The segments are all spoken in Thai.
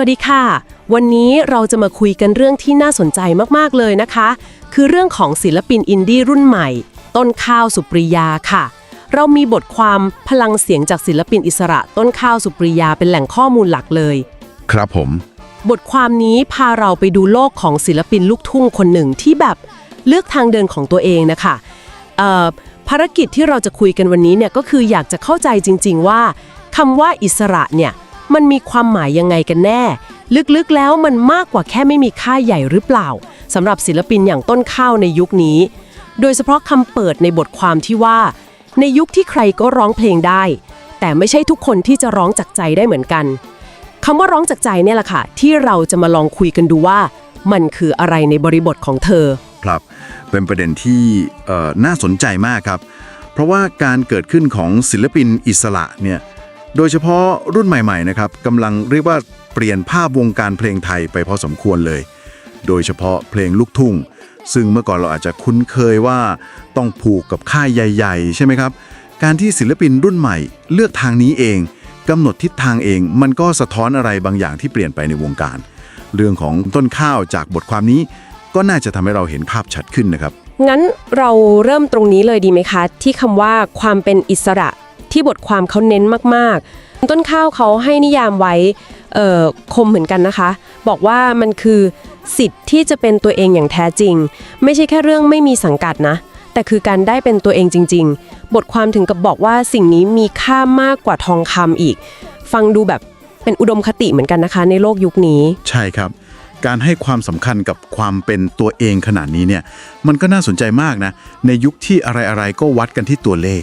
วัสดีค่ะ วันนี้เราจะมาคุยกันเรื่องที่น่าสนใจมากๆเลยนะคะ คือเรื่องของศิลปินอินดี้รุ่นใหม่ ต้นข้าวสุปริยาค่ะ เรามีบทความพลังเสียงจากศิลปินอิสระต้นข้าวสุปริยาเป็นแหล่งข้อมูลหลักเลย ครับผม บทความนี้พาเราไปดูโลกของศิลปินลูกทุ่งคนหนึ่งที่แบบเลือกทางเดินของตัวเองนะคะเอ่อภารกิจที่เราจะคุยกันวันนี้เนี่ยก็คืออยากจะเข้าใจจริง ๆ ว่าคำว่าอิสระเนี่ย มันมีความหมายยังไงกันแน่ ลึกๆแล้วมันมากกว่าแค่ไม่มีค่าใหญ่หรือเปล่าสำหรับศิลปินอย่างต้นข้าวในยุคนี้ โดยเฉพาะคำเปิดในบทความที่ว่า ในยุคที่ใครก็ร้องเพลงได้ แต่ไม่ใช่ทุกคนที่จะร้องจากใจได้เหมือนกันคำว่าร้องจากใจเนี่ยแหละค่ะ ที่เราจะมาลองคุยกันดูว่า มันคืออะไรในบริบทของเธอ ครับเป็นประเด็นที่น่าสนใจมากครับ เพราะว่าการเกิดขึ้นของศิลปินอิสระเนี่ย โดยเฉพาะรุ่นใหม่ๆนะครับกำลังเรียกว่าเปลี่ยนภาพวงการเพลงไทยไปพอสมควรเลย โดยเฉพาะเพลงลูกทุ่ง ซึ่งเมื่อก่อนเราอาจจะคุ้นเคยว่าต้องผูกกับค่ายใหญ่ ๆ ใช่ไหมครับ การที่ศิลปินรุ่นใหม่ เลือกทางนี้เองกำหนดทิศทางเอง มันก็สะท้อนอะไรบางอย่างที่เปลี่ยนไปในวงการ เรื่องของต้นข้าวจากบทความนี้ ก็น่าจะทำให้เราเห็นภาพชัดขึ้นนะครับงั้นเราเริ่มตรงนี้เลยดีไหมคะ ที่คำว่าความเป็นอิสระ ที่บทความเขาเน้นมากๆ ต้นข้าวเขาให้นิยามไว้คมเหมือนกันนะคะ บอกว่ามันคือสิทธิ์ที่จะเป็นตัวเองอย่างแท้จริง ไม่ใช่แค่เรื่องไม่มีสังกัดนะ แต่คือการได้เป็นตัวเองจริง ๆ บทความถึงกับบอกว่าสิ่งนี้มีค่ามากกว่าทองคำอีก ฟังดูแบบเป็นอุดมคติเหมือนกันนะคะ ในโลกยุคนี้ ใช่ครับ การให้ความสำคัญกับความเป็นตัวเองขนาดนี้เนี่ยมันก็น่าสนใจมากนะ ในยุคที่อะไรๆก็วัดกันที่ตัวเลข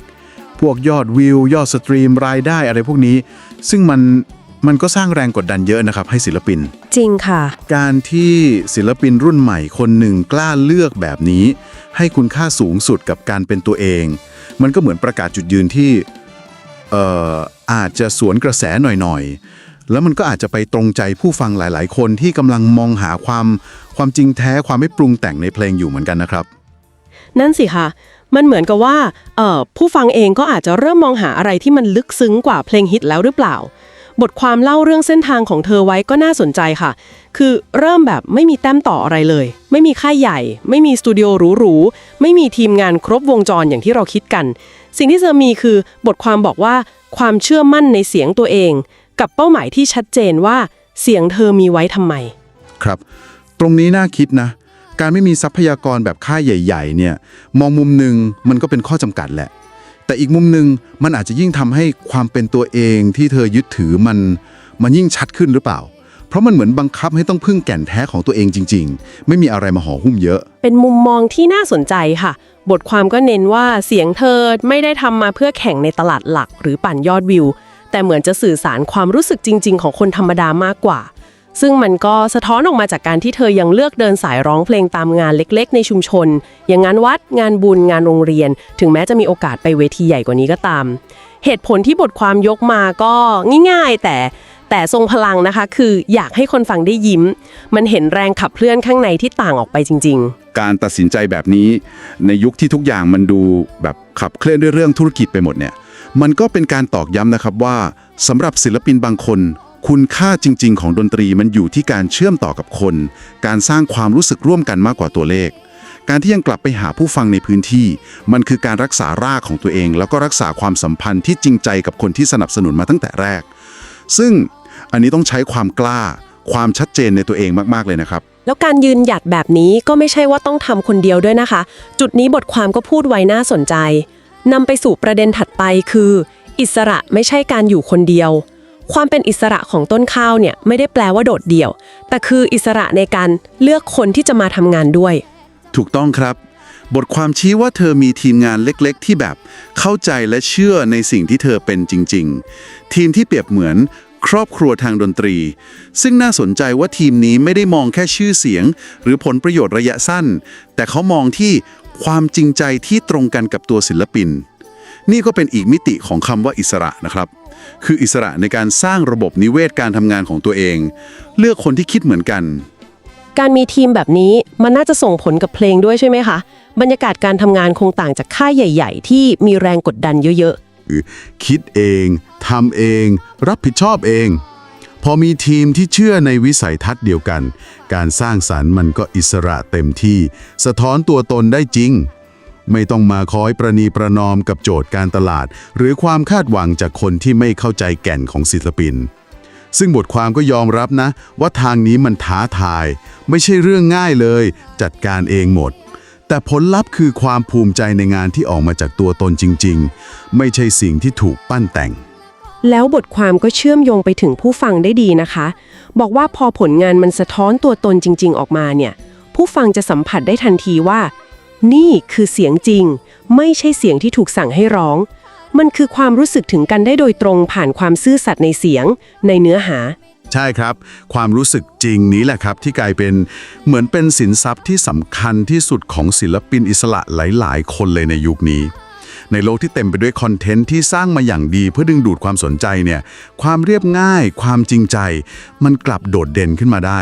พวกยอดวิว ยอดสตรีมรายได้อะไรพวกนี้ ซึ่งมันมันก็สร้างแรงกดดันเยอะนะครับ ให้ศิลปิน จริงค่ะ การที่ศิลปินรุ่นใหม่คนหนึ่งกล้าเลือกแบบนี้ ให้คุณค่าสูงสุดกับการเป็นตัวเอง มันก็เหมือนประกาศจุดยืนที่เอ่ออาจจะสวนกระแสหน่อยๆ แล้วมันก็อาจจะไปตรงใจผู้ฟังหลาย ๆ คนที่กำลังมองหาความความจริงแท้ความไม่ปรุงแต่งในเพลงอยู่เหมือนกันนะครับ นั่นสิค่ะ มันเหมือนกับว่าผู้ฟังเองก็อาจจะเริ่มมองหาอะไรที่มันลึกซึ้งกว่าเพลงฮิตแล้วหรือเปล่า บทความเล่าเรื่องเส้นทางของเธอไว้ก็น่าสนใจค่ะ คือเริ่มแบบไม่มีแต้มต่ออะไรเลย ไม่มีค่ายใหญ่ ไม่มีสตูดิโอหรูๆ ไม่มีทีมงานครบวงจรอย่างที่เราคิดกัน สิ่งที่เธอมีคือบทความบอกว่าความเชื่อมั่นในเสียงตัวเอง กับเป้าหมายที่ชัดเจนว่าเสียงเธอมีไว้ทำไม ครับ ตรงนี้น่าคิดนะ การไม่มีทรัพยากรแบบค่ายใหญ่ๆเนี่ยมองมุมหนึ่งมันก็เป็นข้อจำกัดแหละ แต่อีกมุมหนึ่งมันอาจจะยิ่งทำให้ความเป็นตัวเองที่เธอยึดถือมันมันยิ่งชัดขึ้นหรือเปล่า เพราะมันเหมือนบังคับให้ต้องพึ่งแก่นแท้ของตัวเองจริง ๆ ไม่มีอะไรมาห่อหุ้มเยอะ เป็นมุมมองที่น่าสนใจค่ะ บทความก็เน้นว่าเสียงเธอไม่ได้ทำมาเพื่อแข่งในตลาดหลัก หรือปั่นยอดวิว แต่เหมือนจะสื่อสารความรู้สึกจริง ๆ ของคนธรรมดามากกว่า ซึ่งมันก็สะท้อนออกมาจากการที่เธอยังเลือกเดินสายร้องเพลงตามงานเล็กๆ ในชุมชน อย่างงานวัด งานบุญ งานโรงเรียน ถึงแม้จะมีโอกาสไปเวทีใหญ่กว่านี้ก็ตาม เหตุผลที่บทความยกมาก็ง่ายๆ แต่แต่ทรงพลังนะคะ คืออยากให้คนฟังได้ยิ้ม มันเห็นแรงขับเคลื่อนข้างในที่ต่างออกไปจริง ๆ การตัดสินใจแบบนี้ในยุคที่ทุกอย่างมันดูแบบขับเคลื่อนด้วยเรื่องธุรกิจไปหมดเนี่ย มันก็เป็นการตอกย้ำนะครับว่าสำหรับศิลปินบางคน คุณค่าจริง ๆ ของดนตรีมันอยู่ที่การเชื่อมต่อกับคน การสร้างความรู้สึกร่วมกันมากกว่าตัวเลข การที่ยังกลับไปหาผู้ฟังในพื้นที่ มันคือการรักษารากของตัวเอง แล้วก็รักษาความสัมพันธ์ที่จริงใจกับคนที่สนับสนุนมาตั้งแต่แรก ซึ่งอันนี้ต้องใช้ความกล้า ความชัดเจนในตัวเองมากๆเลยนะครับ แล้วการยืนหยัดแบบนี้ก็ไม่ใช่ว่าต้องทำคนเดียวด้วยนะคะ จุดนี้บทความก็พูดไว้น่าสนใจนำไปสู่ประเด็นถัดไปคือ อิสระไม่ใช่การอยู่คนเดียว ความเป็นอิสระของต้นข้าวเนี่ยไม่ได้แปลว่าโดดเดี่ยว แต่คืออิสระในการเลือกคนที่จะมาทำงานด้วย ถูกต้องครับ บทความชี้ว่าเธอมีทีมงานเล็กๆ ที่แบบเข้าใจและเชื่อในสิ่งที่เธอเป็นจริง ๆ ทีมที่เปรียบเหมือนครอบครัวทางดนตรี ซึ่งน่าสนใจว่าทีมนี้ไม่ได้มองแค่ชื่อเสียง หรือผลประโยชน์ระยะสั้น แต่เขามองที่ความจริงใจที่ตรงกันกับตัวศิลปิน นี่ก็เป็นอีกมิติของคำว่าอิสระนะครับ คืออิสระในการสร้างระบบนิเวศการทำงานของตัวเอง เลือกคนที่คิดเหมือนกัน การมีทีมแบบนี้มันน่าจะส่งผลกับเพลงด้วยใช่ไหมคะ บรรยากาศการทำงานคงต่างจากค่ายใหญ่ ๆ ที่มีแรงกดดันเยอะคิดเองทำเอง รับผิดชอบเอง พอมีทีมที่เชื่อในวิสัยทัศน์เดียวกัน การสร้างสารรค์มันก็อิสระเต็มที่ สะท้อนตัวตนได้จริง ไม่ต้องมาคอยประนีประนอมกับโจทย์การตลาด หรือความคาดหวังจากคนที่ไม่เข้าใจแก่นของศิลปิน ซึ่งบทความก็ยอมรับนะ ว่าทางนี้มันท้าทาย ไม่ใช่เรื่องง่ายเลย จัดการเองหมด แต่ผลลัพธ์คือความภูมิใจในงานที่ออกมาจากตัวตนจริง ๆ ไม่ใช่สิ่งที่ถูกปั้นแต่งแล้วบทความก็เชื่อมโยงไปถึงผู้ฟังได้ดีนะคะ บอกว่าพอผลงานมันสะท้อนตัวตนจริง ๆ ออกมาเนี่ย ผู้ฟังจะสัมผัสได้ทันทีว่า นี่คือเสียงจริง ไม่ใช่เสียงที่ถูกสั่งให้ร้อง มันคือความรู้สึกถึงกันได้โดยตรงผ่านความซื่อสัตย์ในเสียง ในเนื้อหา ใช่ครับ ความรู้สึกจริงนี้แหละครับ ที่กลายเป็นเหมือนเป็นสินทรัพย์ที่สำคัญที่สุดของศิลปินอิสระหลาย ๆ คนเลยในยุคนี้ ในโลกที่เต็มไปด้วยคอนเทนต์ที่สร้างมาอย่างดีเพื่อดึงดูดความสนใจเนี่ย ความเรียบง่าย ความจริงใจ มันกลับโดดเด่นขึ้นมาได้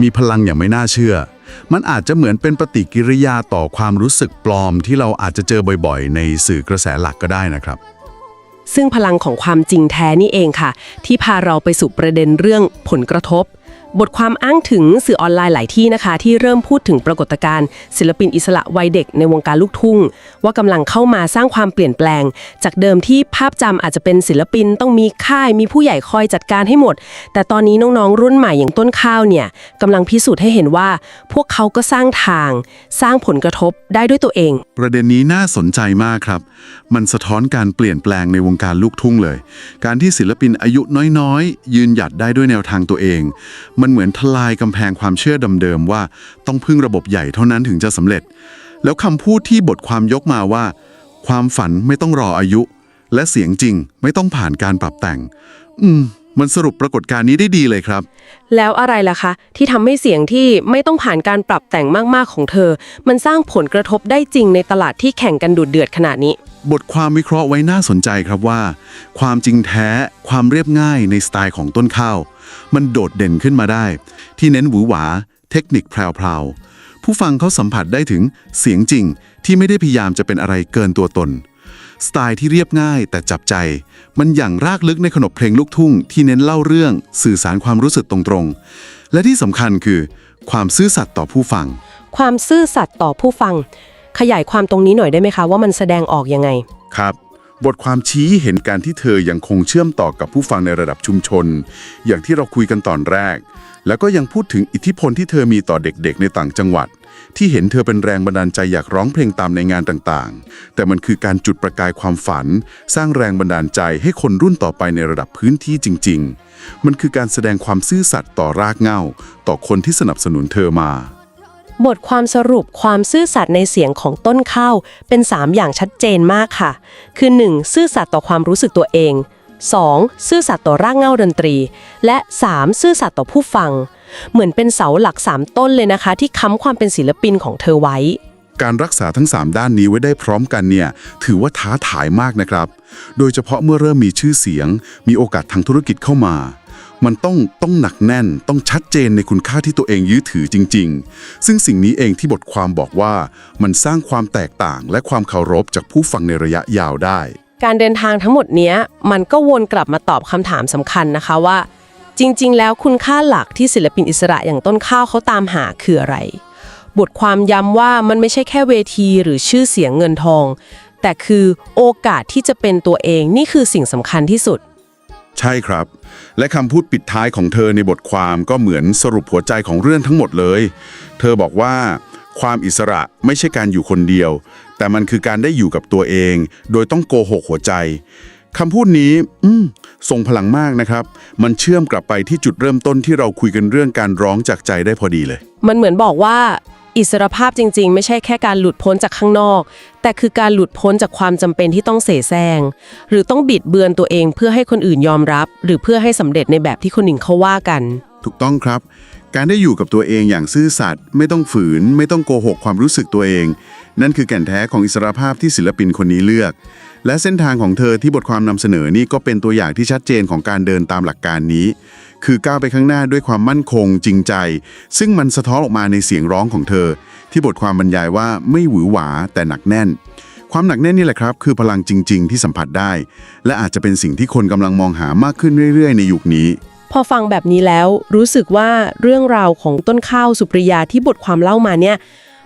มีพลังอย่างไม่น่าเชื่อ มันอาจจะเหมือนเป็นปฏิกิริยาต่อความรู้สึกปลอมที่เราอาจจะเจอบ่อยๆ ในสื่อกระแสหลักก็ได้นะครับ ซึ่งพลังของความจริงแท้นี่เองค่ะ ที่พาเราไปสู่ประเด็นเรื่องผลกระทบ บทความอ้างถึงสื่อออนไลน์หลายที่นะคะ ที่เริ่มพูดถึงปรากฏการณ์ศิลปินอิสระวัยเด็กในวงการลูกทุ่งว่ากำลังเข้ามาสร้างความเปลี่ยนแปลง จากเดิมที่ภาพจำอาจจะเป็นศิลปินต้องมีค่ายมีผู้ใหญ่คอยจัดการให้หมด แต่ตอนนี้น้องๆ รุ่นใหม่อย่างต้นข้าวเนี่ยกำลังพิสูจน์ให้เห็นว่า พวกเขาก็สร้างทาง สร้างผลกระทบได้ด้วยตัวเอง ประเด็นนี้น่าสนใจมากครับ มันสะท้อนการเปลี่ยนแปลงในวงการลูกทุ่งเลย การที่ศิลปินอายุน้อยๆ ยืนหยัดได้ด้วยแนวทางตัวเอง มันเหมือนทลายกำแพงความเชื่อเดิมๆว่า ต้องพึ่งระบบใหญ่เท่านั้นถึงจะสำเร็จ แล้วคำพูดที่บทความยกมาว่า ความฝันไม่ต้องรออายุ และเสียงจริงไม่ต้องผ่านการปรับแต่ง อืม มันสรุปปรากฏการณ์นี้ได้ดีเลยครับ แล้วอะไรล่ะคะ ที่ทำให้เสียงที่ไม่ต้องผ่านการปรับแต่งมากๆของเธอ มันสร้างผลกระทบได้จริงในตลาดที่แข่งกันดุเดือดขนาดนี้ บทความวิเคราะห์ไว้น่าสนใจครับว่า ความจริงแท้ ความเรียบง่ายในสไตล์ของต้นข้าว มันโดดเด่นขึ้นมาได้ ที่เน้นหวือหวา เทคนิคแพรวๆ ผู้ฟังเขาสัมผัสได้ถึงเสียงจริงที่ไม่ได้พยายามจะเป็นอะไรเกินตัวตน สไตล์ที่เรียบง่ายแต่จับใจ มันอย่างรากลึกในขนบเพลงลูกทุ่ง ที่เน้นเล่าเรื่องสื่อสารความรู้สึกตรงๆ และที่สำคัญคือ ความซื่อสัตย์ต่อผู้ฟัง ความซื่อสัตย์ต่อผู้ฟัง ขยายความตรงนี้หน่อยได้ไหมคะว่ามันแสดงออกยังไง ครับ บทความชี้ให้เห็นการที่เธอยังคงเชื่อมต่อกับผู้ฟังในระดับชุมชน อย่างที่เราคุยกันตอนแรก แล้วก็ยังพูดถึงอิทธิพลที่เธอมีต่อเด็กๆ ในต่างจังหวัด ที่เห็นเธอเป็นแรงบันดาลใจอยากร้องเพลงตามในงานต่างๆ แต่มันคือการจุดประกายความฝัน สร้างแรงบันดาลใจให้คนรุ่นต่อไปในระดับพื้นที่จริง ๆ มันคือการแสดงความซื่อสัตย์ต่อรากเหง้า ต่อคนที่สนับสนุนเธอมา บทความสรุปความซื่อสัตย์ในเสียงของต้นข้าวเป็น 3 อย่างชัดเจนมากค่ะ คือ 1. ซื่อสัตย์ต่อความรู้สึกตัวเอง 2. ซื่อสัตย์ต่อร่ากเงาดนตรี และ 3. ซื่อสัตย์ต่อผู้ฟัง เหมือนเป็นเสาหลัก 3 ต้นเลยนะคะ ที่ค้ำความเป็นศิลปินของเธอไว้ การรักษาทั้ง 3 ด้านนี้ไว้ได้พร้อมกันเนี่ยถือว่าท้าทายมากนะครับ โดยเฉพาะเมื่อเริ่มมีชื่อเสียง มีโอกาสทางธุรกิจเข้ามา มันต้องต้องหนักแน่น ต้องชัดเจนในคุณค่าที่ตัวเองยึดถือจริง ๆ ซึ่งสิ่งนี้เองที่บทความบอกว่า มันสร้างความแตกต่างและความเคารพจากผู้ฟังในระยะยาวได้ การเดินทางทั้งหมดเนี้ยมันก็วนกลับมาตอบคำถามสำคัญนะคะว่า จริง ๆ แล้วคุณค่าหลักที่ศิลปินอิสระอย่างต้นข้าวเขาตามหาคืออะไร บทความย้ำว่ามันไม่ใช่แค่เวทีหรือชื่อเสียงเงินทอง แต่คือโอกาสที่จะเป็นตัวเองนี่คือสิ่งสำคัญที่สุด ใช่ครับ และคำพูดปิดท้ายของเธอในบทความก็เหมือนสรุปหัวใจของเรื่องทั้งหมดเลย เธอบอกว่า ความอิสระไม่ใช่การอยู่คนเดียว แต่มันคือการได้อยู่กับตัวเอง โดยต้องโกหกหัวใจคำพูดนี้อืมทรงพลังมากนะครับ มันเชื่อมกลับไปที่จุดเริ่มต้นที่เราคุยกันเรื่องการร้องจากใจได้พอดีเลย มันเหมือนบอกว่า อิสรภาพจริง ๆ ไม่ใช่แค่การหลุดพ้นจากข้างนอก แต่คือการหลุดพ้นจากความจำเป็นที่ต้องเสแสร้งหรือต้องบิดเบือนตัวเองเพื่อให้คนอื่นยอมรับ หรือเพื่อให้สำเร็จในแบบที่คนอื่นเขาว่ากัน ถูกต้องครับ การได้อยู่กับตัวเองอย่างซื่อสัตย์ไม่ต้องฝืน ไม่ต้องโกหกความรู้สึกตัวเอง นั่นคือแก่นแท้ของอิสรภาพที่ศิลปินคนนี้เลือก และเส้นทางของเธอที่บทความนำเสนอนี่ก็เป็นตัวอย่างที่ชัดเจนของการเดินตามหลักการนี้ คือก้าวไปข้างหน้าด้วยความมั่นคงจริงใจ ซึ่งมันสะท้อนออกมาในเสียงร้องของเธอ ที่บทความบรรยายว่าไม่หวือหวาแต่หนักแน่น ความหนักแน่นนี่แหละครับ คือพลังจริง ๆ ที่สัมผัสได้ และอาจจะเป็นสิ่งที่คนกำลังมองหามากขึ้นเรื่อย ๆ ในยุคนี้ พอฟังแบบนี้แล้วรู้สึกว่าเรื่องราวของต้นข้าวสุปริยาที่บทความเล่ามาเนี่ย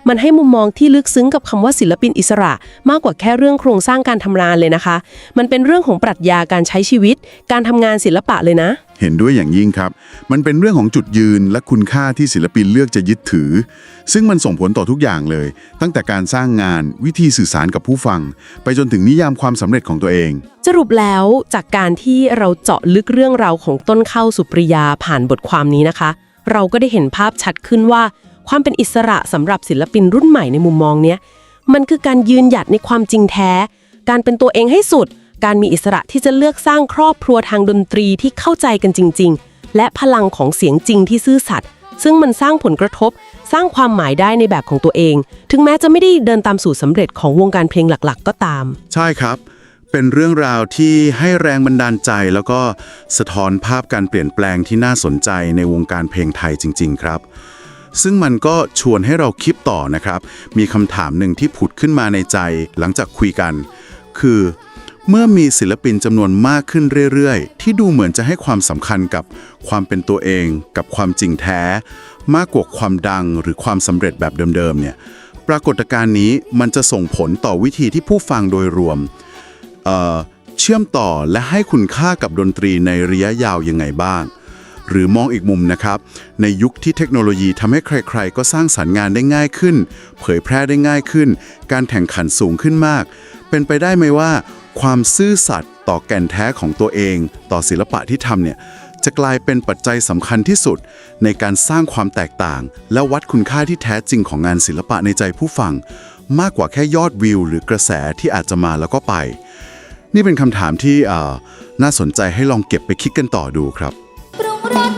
มันให้มุมมองที่ลึกซึ้งกับคำว่าศิลปินอิสระ มากกว่าแค่เรื่องโครงสร้างการทำงานเลยนะคะ มันเป็นเรื่องของปรัชญาการใช้ชีวิต การทำงานศิลปะเลยนะ เห็นด้วยอย่างยิ่งครับ มันเป็นเรื่องของจุดยืนและคุณค่าที่ศิลปินเลือกจะยึดถือ ซึ่งมันส่งผลต่อทุกอย่างเลย ตั้งแต่การสร้างงานวิธีสื่อสารกับผู้ฟัง ไปจนถึงนิยามความสำเร็จของตัวเอง สรุปแล้วจากการที่เราเจาะลึกเรื่องราวของต้นข้าวสุปริยาผ่านบทความนี้นะคะ เราก็ได้เห็นภาพชัดขึ้นว่า ความเป็นอิสระสำหรับศิลปินรุ่นใหม่ในมุมมองเนี้ยมันคือการยืนหยัดในความจริงแท้ การเป็นตัวเองให้สุด การมีอิสระที่จะเลือกสร้างครอบครัวทางดนตรีที่เข้าใจกันจริง ๆ และพลังของเสียงจริงที่ซื่อสัตย์ซึ่งมันสร้างผลกระทบ สร้างความหมายได้ในแบบของตัวเอง ถึงแม้จะไม่ได้เดินตามสูตรสำเร็จของวงการเพลงหลักๆ ก็ตาม ใช่ครับ เป็นเรื่องราวที่ให้แรงบันดาลใจ แล้วก็สะท้อนภาพการเปลี่ยนแปลงที่น่าสนใจในวงการเพลงไทยจริง ๆ ครับ ซึ่งมันก็ชวนให้เราคิดต่อนะครับ มีคำถามหนึ่งที่ผุดขึ้นมาในใจหลังจากคุยกัน คือเมื่อมีศิลปินจำนวนมากขึ้นเรื่อยๆ ที่ดูเหมือนจะให้ความสำคัญกับความเป็นตัวเอง กับความจริงแท้ มากกว่าความดังหรือความสำเร็จแบบเดิมๆเนี่ยปรากฏการณ์นี้มันจะส่งผลต่อวิธีที่ผู้ฟังโดยรวมเเชื่อมต่อและให้คุณค่ากับดนตรีในระยะยาวยังไงบ้าง หรือมองอีกมุมนะครับ ในยุคที่เทคโนโลยีทำให้ใครๆ ก็สร้างสรรค์งานได้ง่ายขึ้น เผยแพร่ได้ง่ายขึ้น การแข่งขันสูงขึ้นมาก เป็นไปได้ไหมว่า ความซื่อสัตย์ต่อแก่นแท้ของตัวเอง ต่อศิลปะที่ทำเนี่ยจะกลายเป็นปัจจัยสำคัญที่สุด ในการสร้างความแตกต่าง และวัดคุณค่าที่แท้จริงของงานศิลปะในใจผู้ฟัง มากกว่าแค่ยอดวิว หรือกระแสที่อาจจะมาแล้วก็ไป นี่เป็นคำถามที่น่าสนใจให้ลองเก็บไปคิดกันต่อดูครับ ปรุงรส